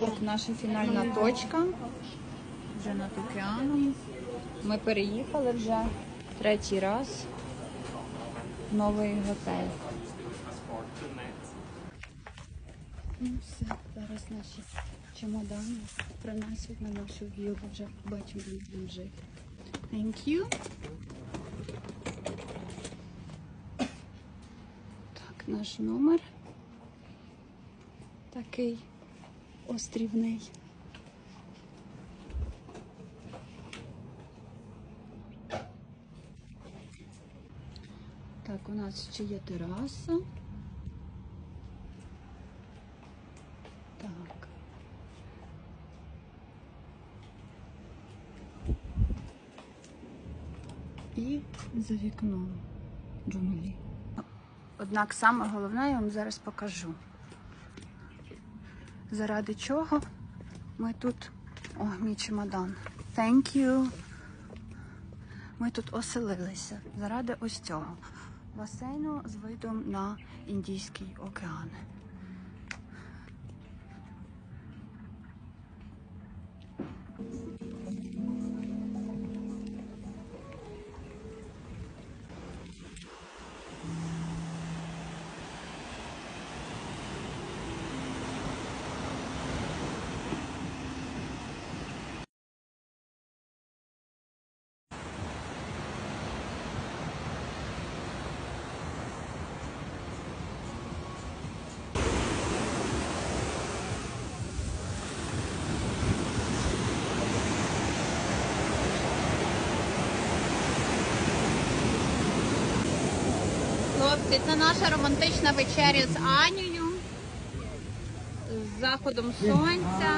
От наша фінальна точка. Вже над океаном. Ми переїхали вже третій раз в новий готель. Ну все, зараз наші чемодани принесуть на нашу віллу. Вже бачимо, ми будемо жити. Thank you. Так, наш номер. Такий острівний. Так, у нас ще є тераса. Так. І за вікном джунглі. Однак саме головне я вам зараз покажу. Заради чого ми тут. О, мій чемодан. Thank you. Ми тут оселилися заради ось цього басейну з видом на Індійський океан. Хлопці, це наша романтична вечеря з Анією, з заходом сонця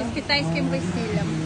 і з китайським весіллям.